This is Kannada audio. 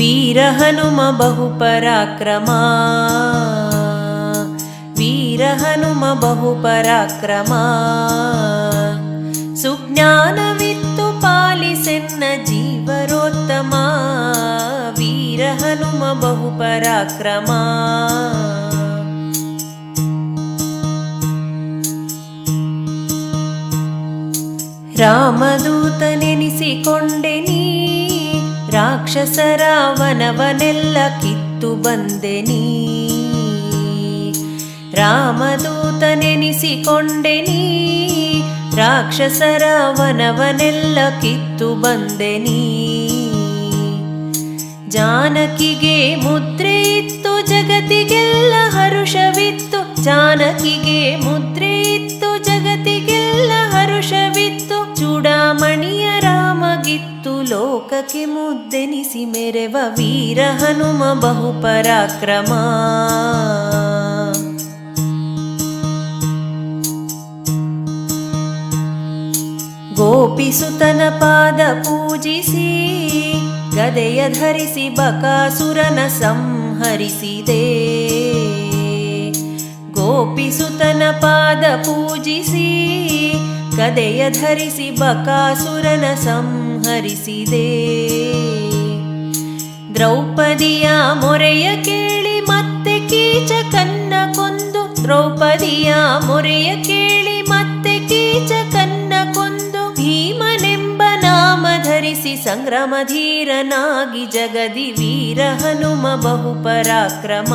ಹನುಮ ಬಹುಪರಾಕ್ರಮ ವೀರ ಹನುಮ ಬಹುಪರಾಕ್ರಮ ಸುಜ್ಞಾನವಿತ್ತು ಪಾಲಿಸೆನ್ನ ಜೀವರೋತ್ತಮ ವೀರ ಹನುಮ ಬಹುಪರಾಕ್ರಮ ರಾಮದೂತನೆನಿಸಿಕೊಂಡೆ ನೀ ರಾಕ್ಷಸರ ವನವನೆಲ್ಲ ಕಿತ್ತು ಬಂದೆ ನೀ. ರಾಮದೂತನೆನಿಸಿಕೊಂಡೆ ನೀ. ರಾಕ್ಷಸರ ವನವನೆಲ್ಲ ಕಿತ್ತು ಬಂದೆ ನೀ. ಜಾನಕಿಗೆ ಮುದ್ರೆ ಇತ್ತು, ಜಗತ್ತಿಗೆಲ್ಲ ಹರುಷವಿತ್ತು. ಜಾನಕಿಗೆ ಮುದ್ರೆ ರಾಮಗಿತ್ತು ಲೋಕಕ್ಕೆ ಮುದ್ದೆನಿಸಿ ಮೆರೆವ ವೀರ ಹನುಮ ಬಹುಪರಾಕ್ರಮ. ಗೋಪಿಸುತನ ಪಾದ ಪೂಜಿಸಿ, ಗದೆಯ ಧರಿಸಿ ಬಕಾಸುರನ ಸಂಹರಿಸಿದೆ. ಗೋಪಿಸುತನ ಪಾದ ಪೂಜಿಸಿ ಗದೆಯ ಧರಿಸಿ ಬಕಾಸುರನ ಸಂಹರಿಸಿದೆ. ದ್ರೌಪದಿಯ ಮೊರೆಯ ಕೇಳಿ ಮತ್ತೆ ಕೀಚಕನ್ನ ಕೊಂದು. ದ್ರೌಪದಿಯ ಮೊರೆಯ ಕೇಳಿ ಮತ್ತೆ ಕೀಚಕನ್ನ ಕೊಂದು. ಭೀಮನೆಂಬ ನಾಮ ಧರಿಸಿ ಸಂಗ್ರಮಧೀರನಾಗಿ ಜಗದಿ ವೀರ ಹನುಮ ಬಹುಪರಾಕ್ರಮ.